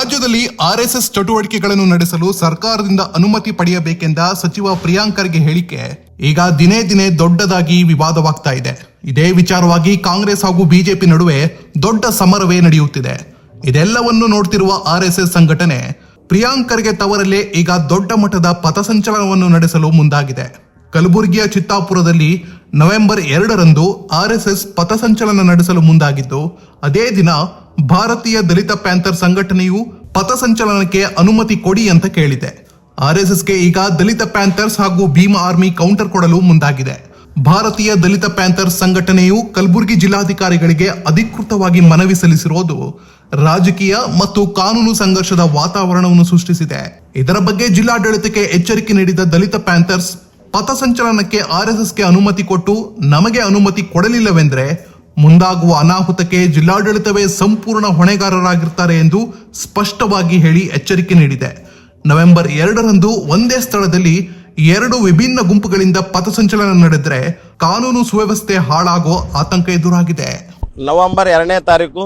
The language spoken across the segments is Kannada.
ರಾಜ್ಯದಲ್ಲಿ ಆರ್ಎಸ್ಎಸ್ ಚಟುವಟಿಕೆಗಳನ್ನು ನಡೆಸಲು ಸರ್ಕಾರದಿಂದ ಅನುಮತಿ ಪಡೆಯಬೇಕೆಂದ ಸಚಿವ ಪ್ರಿಯಾಂಕ್ ಖರ್ಗೆ ಹೇಳಿಕೆ. ಈಗ ದಿನೇ ದಿನೇ ದೊಡ್ಡದಾಗಿ ವಿವಾದವಾಗ್ತಾ ಇದೆ. ಇದೇ ವಿಚಾರವಾಗಿ ಕಾಂಗ್ರೆಸ್ ಹಾಗೂ ಬಿಜೆಪಿ ನಡುವೆ ದೊಡ್ಡ ಸಮರವೇ ನಡೆಯುತ್ತಿದೆ. ಇದೆಲ್ಲವನ್ನು ನೋಡ್ತಿರುವ ಆರ್ಎಸ್ಎಸ್ ಸಂಘಟನೆ ಪ್ರಿಯಾಂಕರ್ಗೆ ತವರಲ್ಲೇ ಈಗ ದೊಡ್ಡ ಮಟ್ಟದ ಪಥಸಂಚಲನವನ್ನು ನಡೆಸಲು ಮುಂದಾಗಿದೆ. ಕಲಬುರಗಿಯ ಚಿತ್ತಾಪುರದಲ್ಲಿ ನವೆಂಬರ್ ಎರಡರಂದು ಆರ್ಎಸ್ಎಸ್ ಪಥಸಂಚಲನ ನಡೆಸಲು ಮುಂದಾಗಿದ್ದು, ಅದೇ ದಿನ ಭಾರತೀಯ ದಲಿತ ಪ್ಯಾಂಥರ್ ಸಂಘಟನೆಯು ಪಥಸಂಚಲನಕ್ಕೆ ಅನುಮತಿ ಕೊಡಿ ಅಂತ ಕೇಳಿದೆ. ಆರ್ಎಸ್ಎಸ್ಗೆ ಈಗ ದಲಿತ ಪ್ಯಾಂಥರ್ಸ್ ಹಾಗೂ ಭೀಮ ಆರ್ಮಿ ಕೌಂಟರ್ ಕೊಡಲು ಮುಂದಾಗಿದೆ. ಭಾರತೀಯ ದಲಿತ ಪ್ಯಾಂಥರ್ಸ್ ಸಂಘಟನೆಯು ಕಲಬುರಗಿ ಜಿಲ್ಲಾಧಿಕಾರಿಗಳಿಗೆ ಅಧಿಕೃತವಾಗಿ ಮನವಿ ಸಲ್ಲಿಸಿರುವುದು ರಾಜಕೀಯ ಮತ್ತು ಕಾನೂನು ಸಂಘರ್ಷದ ವಾತಾವರಣವನ್ನು ಸೃಷ್ಟಿಸಿದೆ. ಇದರ ಬಗ್ಗೆ ಜಿಲ್ಲಾಡಳಿತಕ್ಕೆ ಎಚ್ಚರಿಕೆ ನೀಡಿದ ದಲಿತ ಪ್ಯಾಂಥರ್ಸ್, ಪಥಸಂಚಲನಕ್ಕೆ ಆರ್ಎಸ್ಎಸ್ಗೆ ಅನುಮತಿ ಕೊಟ್ಟು ನಮಗೆ ಅನುಮತಿ ಕೊಡಲಿಲ್ಲವೆಂದ್ರೆ ಮುಂದಾಗುವ ಅನಾಹುತಕ್ಕೆ ಜಿಲ್ಲಾಡಳಿತವೇ ಸಂಪೂರ್ಣ ಹೊಣೆಗಾರರಾಗಿರ್ತಾರೆ ಎಂದು ಸ್ಪಷ್ಟವಾಗಿ ಹೇಳಿ ಎಚ್ಚರಿಕೆ ನೀಡಿದೆ. ನವೆಂಬರ್ ಎರಡರಂದು ಒಂದೇ ಸ್ಥಳದಲ್ಲಿ ಎರಡು ವಿಭಿನ್ನ ಗುಂಪುಗಳಿಂದ ಪಥಸಂಚಲನ ನಡೆದರೆ ಕಾನೂನು ಸುವ್ಯವಸ್ಥೆ ಹಾಳಾಗೋ ಆತಂಕ ಎದುರಾಗಿದೆ. ನವೆಂಬರ್ ಎರಡನೇ ತಾರೀಕು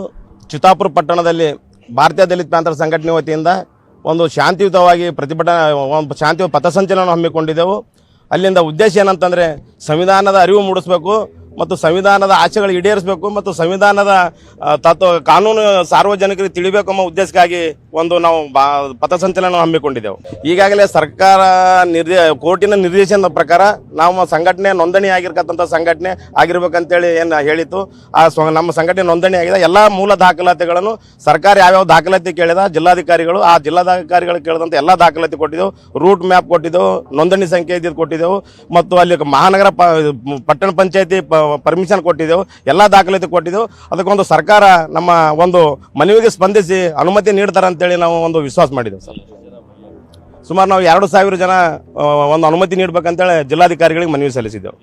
ಚಿತಾಪುರ ಪಟ್ಟಣದಲ್ಲಿ ಭಾರತೀಯ ದಲಿತ ಪ್ರಾಂತರ ಸಂಘಟನೆ ವತಿಯಿಂದ ಒಂದು ಶಾಂತಿಯುತವಾಗಿ ಪ್ರತಿಭಟನೆ, ಒಂದು ಪಥಸಂಚಲನ ಹಮ್ಮಿಕೊಂಡಿದ್ದೆವು. ಅಲ್ಲಿಂದ ಉದ್ದೇಶ ಏನಂತಂದರೆ, ಸಂವಿಧಾನದ ಅರಿವು ಮೂಡಿಸಬೇಕು. ಮತ್ತು ಸಂವಿಧಾನದ ಆಶೆಗಳು ಈಡೇರಿಸಬೇಕು ಮತ್ತು ಸಂವಿಧಾನದ ತತ್ವ, ಕಾನೂನು ಸಾರ್ವಜನಿಕರಿಗೆ ತಿಳಿಬೇಕು ಎಂಬ ಉದ್ದೇಶಕ್ಕಾಗಿ ಒಂದು ನಾವು ಬಾ, ಪಥಸಂಚಲನ ಹಮ್ಮಿಕೊಂಡಿದ್ದೆವು. ಈಗಾಗಲೇ ಸರ್ಕಾರ ನಿರ್ದೇ, ಕೋರ್ಟಿನ ನಿರ್ದೇಶನದ ಪ್ರಕಾರ ನಾವು ಸಂಘಟನೆ ನೋಂದಣಿ ಆಗಿರ್ತಕ್ಕಂಥ ಸಂಘಟನೆ ಆಗಿರ್ಬೇಕಂತೇಳಿ ಏನು ಹೇಳಿತ್ತು. ಆ ನಮ್ಮ ಸಂಘಟನೆ ನೋಂದಣಿ ಆಗಿದೆ ಎಲ್ಲ ಮೂಲ ದಾಖಲಾತಿಗಳನ್ನು ಸರ್ಕಾರ ಯಾವ್ಯಾವ ದಾಖಲಾತಿ ಕೇಳಿದ, ಜಿಲ್ಲಾಧಿಕಾರಿಗಳು ಆ ಜಿಲ್ಲಾಧಿಕಾರಿಗಳು ಕೇಳಿದಂಥ ಎಲ್ಲ ದಾಖಲಾತಿ ಕೊಟ್ಟಿದ್ದೆವು. ರೂಟ್ ಮ್ಯಾಪ್ ಕೊಟ್ಟಿದ್ದೆವು, ನೋಂದಣಿ ಸಂಖ್ಯೆ ಇದ್ದಿದ್ದು ಕೊಟ್ಟಿದ್ದೆವು. ಮತ್ತು ಅಲ್ಲಿ ಮಹಾನಗರ ಪ, ಪಟ್ಟಣ ಪಂಚಾಯತಿ ಪರ್ಮಿಷನ್ ಕೊಟ್ಟಿದ್ದೆವು, ಎಲ್ಲ ದಾಖಲಾತಿ ಕೊಟ್ಟಿದ್ದೆವು. ಅದಕ್ಕೊಂದು ಸರ್ಕಾರ ನಮ್ಮ ಒಂದು ಮನವಿಗೆ ಸ್ಪಂದಿಸಿ ಅನುಮತಿ ನೀಡ್ತಾರೆ ಅಂತೇಳಿ ನಾವು ಒಂದು ವಿಶ್ವಾಸ ಮಾಡಿದ್ದೆವು ಸರ್. ಸುಮಾರು ನಾವು ಎರಡು ಸಾವಿರ ಜನ ಒಂದು ಅನುಮತಿ ನೀಡಬೇಕಂತೇಳಿ ಜಿಲ್ಲಾಧಿಕಾರಿಗಳಿಗೆ ಮನವಿ ಸಲ್ಲಿಸಿದ್ದೆವು.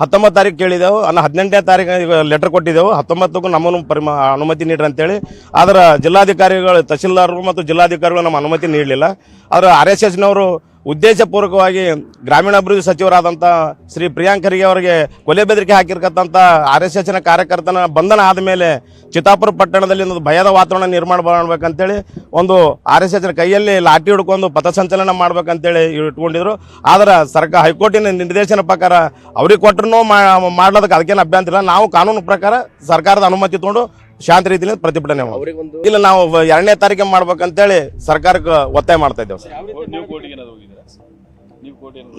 ಹತ್ತೊಂಬತ್ತು ತಾರೀಕು ಕೇಳಿದೆವು ಅನ್ನ ಹದಿನೆಂಟನೇ ತಾರೀಕು ಲೆಟರ್ ಕೊಟ್ಟಿದ್ದೆವು. ಹತ್ತೊಂಬತ್ತಕ್ಕೂ ನಮ್ಮನ್ನು ಪರಿಮ, ಅನುಮತಿ ನೀಡ್ರಿ ಅಂತೇಳಿ. ಆದ್ರೆ ಜಿಲ್ಲಾಧಿಕಾರಿಗಳು, ತಹಶೀಲ್ದಾರರು ಮತ್ತು ಜಿಲ್ಲಾಧಿಕಾರಿಗಳು ನಮ್ಮ ಅನುಮತಿ ನೀಡಲಿಲ್ಲ. ಆದರೆ ಆರ್ ಎಸ್ ಎಸ್ನವರು ಉದ್ದೇಶಪೂರ್ವಕವಾಗಿ ಗ್ರಾಮೀಣಾಭಿವೃದ್ಧಿ ಸಚಿವರಾದಂಥ ಶ್ರೀ ಪ್ರಿಯಾಂಕ್ ಖರ್ಗೆ ಅವರಿಗೆ ಕೊಲೆ ಬೆದರಿಕೆ ಹಾಕಿರ್ತಕ್ಕಂಥ ಆರ್ ಎಸ್ ಎಸ್ನ ಕಾರ್ಯಕರ್ತನ ಬಂಧನ ಆದಮೇಲೆ ಚಿತ್ತಾಪುರ ಪಟ್ಟಣದಲ್ಲಿ ಒಂದು ಭಯದ ವಾತಾವರಣ ನಿರ್ಮಾಣ ಮಾಡಬೇಕಂತೇಳಿ ಒಂದು ಆರ್ ಎಸ್ ಎಸ್ನ ಕೈಯಲ್ಲಿ ಲಾಠಿ ಹಿಡ್ಕೊಂಡು ಪಥಸಂಚಲನ ಮಾಡ್ಬೇಕಂತೇಳಿ ಇಟ್ಕೊಂಡಿದ್ರು ಆದ್ರೆ ಸರ್ಕಾರ ಹೈಕೋರ್ಟಿನ ನಿರ್ದೇಶನ ಪ್ರಕಾರ ಅವ್ರಿಗೆ ಕೊಟ್ಟರು ಮಾಡ್ಲೋದಕ್ಕೆ ಅದಕ್ಕೇನು ಅಭ್ಯಂತರ ಇಲ್ಲ. ನಾವು ಕಾನೂನು ಪ್ರಕಾರ ಸರ್ಕಾರದ ಅನುಮತಿ ತಗೊಂಡು ಶಾಂತ ರೀತಿಯಲ್ಲಿ ಪ್ರತಿಭಟನೆ ಮಾಡಿ ಇಲ್ಲ ನಾವು ಎರಡನೇ ತಾರೀಕು ಮಾಡ್ಬೇಕಂತೇಳಿ ಸರ್ಕಾರಕ್ಕೆ ಒತ್ತಾಯ ಮಾಡ್ತಾ ಇದ್ದೇವೆ ಸರ್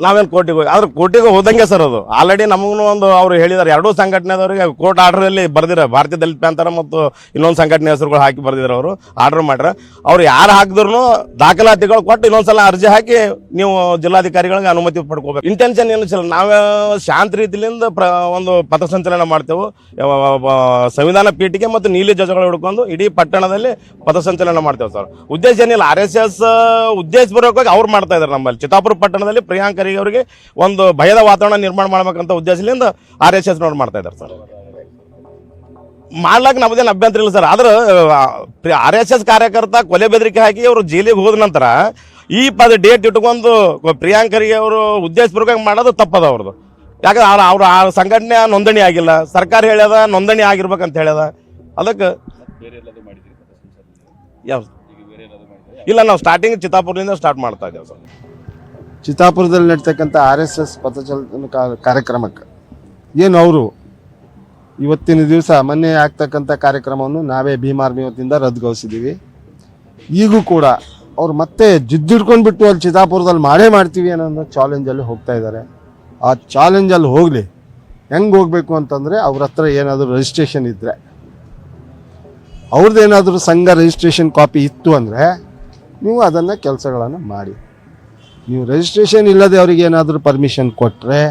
ನಾವೇನು ಕೋರ್ಟಿಗೆ ಹೋಗಿ ಆದ್ರೆ ಕೋರ್ಟಿಗೆ ಹೋದಂಗೆ ಸರ್ ಅದು. ಆಲ್ರೆಡಿ ನಮಗೂ ಒಂದು ಅವ್ರು ಹೇಳಿದಾರೆ, ಎರಡೂ ಸಂಘಟನೆದವರಿಗೆ ಕೋರ್ಟ್ ಆರ್ಡ್ರಲ್ಲಿ ಬರ್ದಿರ ಭಾರತೀಯ ದಲಿತ ಪ್ಯಾಂತರ ಮತ್ತು ಇನ್ನೊಂದು ಸಂಘಟನೆ ಹೆಸರುಗಳು ಹಾಕಿ ಬರ್ದಿದ್ರು ಅವರು ಆರ್ಡರ್ ಮಾಡ್ರ. ಅವ್ರು ಯಾರು ಹಾಕಿದ್ರು ದಾಖಲಾತಿಗಳು ಕೊಟ್ಟು ಇನ್ನೊಂದ್ಸಲ ಅರ್ಜಿ ಹಾಕಿ ನೀವು ಜಿಲ್ಲಾಧಿಕಾರಿಗಳಿಗೆ ಅನುಮತಿ ಪಡ್ಕೋಬೇಕು. ಇಂಟೆನ್ಷನ್ ಏನು ಸರ್, ನಾವೇ ಶಾಂತ ರೀತಿಯಿಂದ ಪ್ರ ಒಂದು ಪಥಸಂಚಲನ ಮಾಡ್ತೇವೆ. ಸಂವಿಧಾನ ಪೀಠಿಗೆ ಮತ್ತು ನೀಲಿ ಧ್ವಜಗಳು ಹಿಡ್ಕೊಂಡು ಇಡೀ ಪಟ್ಟಣದಲ್ಲಿ ಪಥಸಂಚಲನ ಮಾಡ್ತೇವೆ ಸರ್. ಉದ್ದೇಶ ಏನಿಲ್ಲ ಆರ್ ಎಸ್ ಎಸ್ ಉದ್ದೇಶಪೂರ್ವಕವಾಗಿ ಅವ್ರು ಮಾಡ್ತಾ ಇದ್ದಾರೆ ನಮ್ಮಲ್ಲಿ. ಚಿತ್ತಾಪುರ ಪಟ್ಟಣದಲ್ಲಿ ಪ್ರಿಯಾಂಕ್ ಖರ್ಗೆ ಅವರಿಗೆ ಒಂದು ಭಯದ ವಾತಾವರಣ ನಿರ್ಮಾಣ ಮಾಡ್ಬೇಕಂತ ಉದ್ದೇಶದಿಂದ ಆರ್ ಎಸ್ ಎಸ್ ಮಾಡ್ತಾ ಇದ್ದಾರೆ ಸರ್. ಮಾಡ್ಲಾಕ ನಮ್ದೇನು ಅಭ್ಯಂತರ ಇಲ್ಲ ಸರ್. ಆದ್ರೆ ಆರ್ ಎಸ್ ಎಸ್ ಕಾರ್ಯಕರ್ತ ಕೊಲೆ ಬೆದರಿಕೆ ಹಾಕಿ ಅವರು ಜೈಲಿಗೆ ಹೋದ ನಂತರ ಈ ಪದ ಡೇಟ್ ಇಟ್ಕೊಂಡು ಪ್ರಿಯಾಂಕರಿಗೆ ಖರ್ಗೆ ಅವರು ಉದ್ದೇಶಪೂರ್ವಕವಾಗಿ ಮಾಡೋದು ತಪ್ಪದ ಅವ್ರದ್ದು ಯಾಕಂದ್ರೆ ಅವ್ರ ಅವ್ರ, ಆ ಸಂಘಟನೆ ನೋಂದಣಿ ಆಗಿಲ್ಲ. ಸರ್ಕಾರ ಹೇಳ್ಯದ, ನೋಂದಣಿ ಆಗಿರ್ಬೇಕಂತ ಹೇಳ್ಯದ. ಅದಕ್ಕೆ ಇಲ್ಲ, ನಾವು ಸ್ಟಾರ್ಟಿಂಗ್ ಚಿತ್ತಾಪುರದಿಂದ ಸ್ಟಾರ್ಟ್ ಮಾಡ್ತಾ ಇದ್ದೇವೆ ಸರ್. ಚಿತ್ತಾಪುರದಲ್ಲಿ ನಡೀತಕ್ಕಂಥ ಆರ್ ಎಸ್ ಎಸ್ ಪಥಚಲನ ಕಾರ್ಯಕ್ರಮಕ್ಕೆ ಏನು ಅವರು ಇವತ್ತಿನ ದಿವಸ ಮೊನ್ನೆ ಆಗ್ತಕ್ಕಂಥ ಕಾರ್ಯಕ್ರಮವನ್ನು ನಾವೇ ಭೀಮಾರ್ಮಿ ವತಿಯಿಂದ ರದ್ದುಗೊಳಿಸಿದ್ದೀವಿ. ಈಗೂ ಕೂಡ ಅವ್ರು ಮತ್ತೆ ಜಿದ್ದಿಡ್ಕೊಂಡು ಬಿಟ್ಟು ಅಲ್ಲಿ ಚಿತ್ತಾಪುರದಲ್ಲಿ ಮಾಡೇ ಮಾಡ್ತೀವಿ ಅನ್ನೋ ಚಾಲೆಂಜಲ್ಲಿ ಹೋಗ್ತಾ ಇದ್ದಾರೆ. ಆ ಚಾಲೆಂಜಲ್ಲಿ ಹೋಗಲಿ, ಹೆಂಗೆ ಹೋಗಬೇಕು ಅಂತಂದರೆ ಅವ್ರ ಹತ್ರ ಏನಾದರೂ ರಿಜಿಸ್ಟ್ರೇಷನ್ ಇದ್ದರೆ ಅವ್ರದ್ದೇನಾದರೂ ಸಂಘ ರಿಜಿಸ್ಟ್ರೇಷನ್ ಕಾಪಿ ಇತ್ತು ಅಂದರೆ ನೀವು ಅದನ್ನು ಕೆಲಸಗಳನ್ನು ಮಾಡಿ. ನೀವು ರಿಜಿಸ್ಟ್ರೇಷನ್ ಇಲ್ಲದೆ ಅವರಿಗೆ ಏನಾದರೂ ಪರ್ಮಿಷನ್ ಕೊಟ್ಟರೆ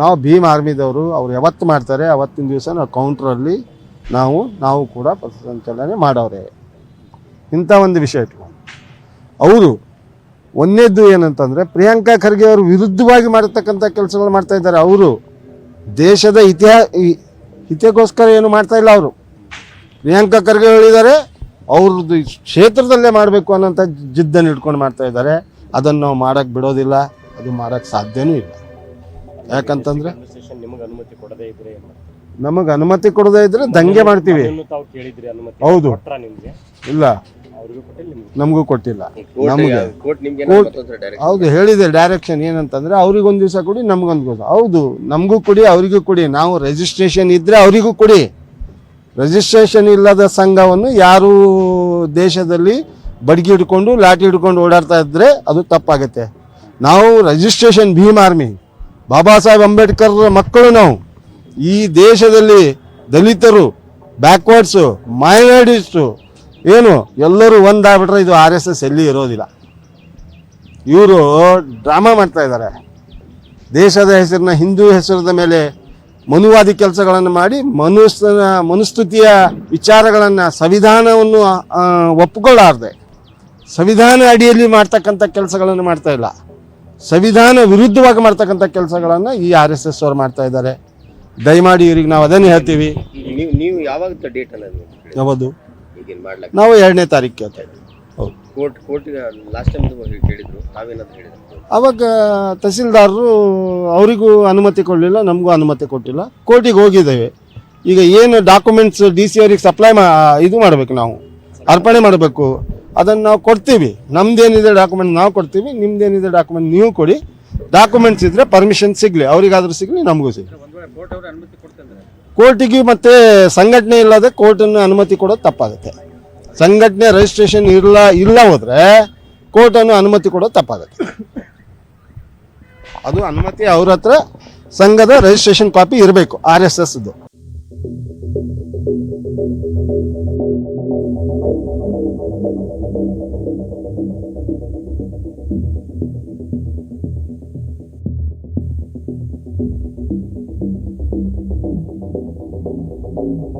ನಾವು ಭೀಮ್ ಆರ್ಮಿದವರು, ಅವ್ರು ಯಾವತ್ತು ಮಾಡ್ತಾರೆ, ಅವತ್ತಿನ ದಿವಸ ನಾವು ಕೌಂಟ್ರಲ್ಲಿ ನಾವು ನಾವು ಕೂಡ ಪಥಸಂಚಲನೆ ಮಾಡೋರೆ ಇಂಥ ಒಂದು ವಿಷಯ ಇಟ್ಕೊಂಡು ಅವರು ಒಂದೇದ್ದು ಏನಂತಂದರೆ, ಪ್ರಿಯಾಂಕಾ ಖರ್ಗೆ ಅವರು ವಿರುದ್ಧವಾಗಿ ಮಾಡಿರ್ತಕ್ಕಂಥ ಕೆಲಸಗಳು ಮಾಡ್ತಾ ಇದ್ದಾರೆ, ಅವರು ದೇಶದ ಇತಿಹಾಸ ಹಿತಕ್ಕೋಸ್ಕರ ಏನು ಮಾಡ್ತಾ ಇಲ್ಲ ಅವರು. ಪ್ರಿಯಾಂಕಾ ಖರ್ಗೆ ಹೇಳಿದ್ದಾರೆ, ಅವ್ರದ್ದು ಕ್ಷೇತ್ರದಲ್ಲೇ ಮಾಡಬೇಕು ಅನ್ನೋಂಥ ಜಿದ್ದನ್ನು ಇಟ್ಕೊಂಡು ಮಾಡ್ತಾ ಇದ್ದಾರೆ. ಅದನ್ನು ನಾವು ಮಾಡಕ್ಕೆ ಬಿಡೋದಿಲ್ಲ ಅದು ಮಾಡೋಕ್ಕೆ ಸಾಧ್ಯವೂ ಇಲ್ಲ. ಯಾಕಂತಂದ್ರೆ ನಿಮಗೆ ಅನುಮತಿ ಕೊಡದೇ ಇದ್ರೆ ನಮಗೆ ಅನುಮತಿ ಕೊಡದೇ ಇದ್ರೆ ದಂಗೆ ಮಾಡ್ತೀವಿ. ಹೌದು. ಇಲ್ಲ. ನಿಮ್ಗೆ? ಕೊಟ್ಟಿಲ್ಲ. ನಮಗೆ. ಹೌದು ಹೇಳಿದೆ ಡೈರೆಕ್ಷನ್ ಏನಂತಂದ್ರೆ ಅವ್ರಿಗೊಂದು ದಿವಸ ಕೊಡಿ ನಮಗೊಂದು ದಿವಸ. ಹೌದು ನಮಗೂ ಕೊಡಿ ಅವರಿಗೂ ಕೊಡಿ. ನಾವು ರಿಜಿಸ್ಟ್ರೇಷನ್ ಇದ್ರೆ ಅವರಿಗೂ ಕೊಡಿ. ರಿಜಿಸ್ಟ್ರೇಷನ್ ಇಲ್ಲದ ಸಂಘವನ್ನು ಯಾರು ದೇಶದಲ್ಲಿ ಬಡ್ಗಿ ಹಿಡ್ಕೊಂಡು ಲಾಟಿ ಹಿಡ್ಕೊಂಡು ಓಡಾಡ್ತಾ ಇದ್ರೆ ಅದು ತಪ್ಪಾಗುತ್ತೆ. ನಾವು ರಿಜಿಸ್ಟ್ರೇಷನ್ ಭೀಮ್ ಆರ್ಮಿ ಬಾಬಾ ಸಾಹೇಬ್ ಅಂಬೇಡ್ಕರ್ ಮಕ್ಕಳು ನಾವು. ಈ ದೇಶದಲ್ಲಿ ದಲಿತರು ಬ್ಯಾಕ್ವರ್ಡ್ಸು ಮೈನಾರಿಟೀಸು ಏನು, ಎಲ್ಲರೂ ಒಂದಾಗ್ಬಿಟ್ರೆ ಇದು ಆರ್ ಎಸ್ ಎಸ್ ಎಲ್ಲಿ ಇರೋದಿಲ್ಲ. ಇವರು ಡ್ರಾಮಾ ಮಾಡ್ತಾ ಇದ್ದಾರೆ ದೇಶದ ಹೆಸರಿನ ಹಿಂದೂ ಹೆಸರದ ಮೇಲೆ ಮನುವಾದಿ ಕೆಲಸಗಳನ್ನು ಮಾಡಿ ಮನುಸ್ತನ ಮನುಸ್ತುತಿಯ ವಿಚಾರಗಳನ್ನು, ಸಂವಿಧಾನವನ್ನು ಒಪ್ಪಿಕೊಳ್ಳಾರ್ದೆ ಸಂವಿಧಾನ ಅಡಿಯಲ್ಲಿ ಮಾಡ್ತಕ್ಕಂಥ ಕೆಲಸಗಳನ್ನು ಮಾಡ್ತಾ ಇಲ್ಲ. ಸಂವಿಧಾನ ವಿರುದ್ಧವಾಗಿ ಮಾಡ್ತಕ್ಕಂಥ ಕೆಲಸಗಳನ್ನು ಈ ಆರ್ ಎಸ್ ಎಸ್ ಅವ್ರು ಮಾಡ್ತಾ ಇದ್ದಾರೆ. ದಯಮಾಡಿ ಇವ್ರಿಗೆ ನಾವು ಅದನ್ನೇ ಹೇಳ್ತೀವಿ. ನೀವು ಯಾವಾಗ ಡೇಟ್ ಯಾವುದು? ನಾವು ಎರಡನೇ ತಾರೀಕು ಕೇಳ್ತಾ ಇದ್ದೀವಿ ಹೌದು. ಕೋರ್ಟ್ ಕೋರ್ಟಿಗೆ ಲಾಸ್ಟ್ ಟೈಮ್ ಹೇಳಿದ್ರು ತಾವೇನಾದ್ರು ಹೇಳಿದ್ರು? ಅವಾಗ ತಹಸೀಲ್ದಾರರು ಅವರಿಗೂ ಅನುಮತಿ ಕೊಡಲಿಲ್ಲ ನಮಗೂ ಅನುಮತಿ ಕೊಟ್ಟಿಲ್ಲ. ಕೋರ್ಟಿಗೆ ಹೋಗಿದ್ದೇವೆ. ಈಗ ಏನು ಡಾಕ್ಯುಮೆಂಟ್ಸ್ ಡಿ ಸಿ ಅವ್ರಿಗೆ ಸಪ್ಲೈ ಮಾ ಇದು ಮಾಡಬೇಕು ನಾವು. ಅರ್ಪಣೆ ಮಾಡಬೇಕು. ಅದನ್ನು ನಾವು ಕೊಡ್ತೀವಿ. ನಮ್ದೇನಿದೆ ಡಾಕ್ಯುಮೆಂಟ್ ನಾವು ಕೊಡ್ತೀವಿ ನಿಮ್ದೇನಿದೆ ಡಾಕ್ಯುಮೆಂಟ್ ನೀವು ಕೊಡಿ. ಡಾಕ್ಯುಮೆಂಟ್ಸ್ ಇದ್ರೆ ಪರ್ಮಿಷನ್ ಸಿಗಲಿ ಅವರಿಗಾದ್ರೂ ಸಿಗಲಿ ನಮಗೂ ಸಿಗಲಿ. ಕೋರ್ಟಿಗೆ ಮತ್ತೆ ಸಂಘಟನೆ ಇಲ್ಲದೆ ಕೋರ್ಟನ್ನು ಅನುಮತಿ ಕೊಡೋದು ತಪ್ಪಾಗುತ್ತೆ. ಸಂಘಟನೆ ರಿಜಿಸ್ಟ್ರೇಷನ್ ಇಲ್ಲ ಇಲ್ಲ ಹೋದ್ರೆ ಕೋರ್ಟನ್ನು ಅನುಮತಿ ಕೊಡೋದು ತಪ್ಪಾಗುತ್ತೆ. ಅದು ಅನುಮತಿ ಅವ್ರ ಹತ್ರ ಸಂಘದ ರಿಜಿಸ್ಟ್ರೇಷನ್ ಕಾಪಿ ಇರಬೇಕು R S S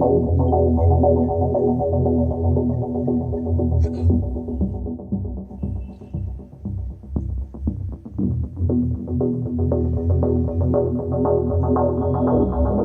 Thank you.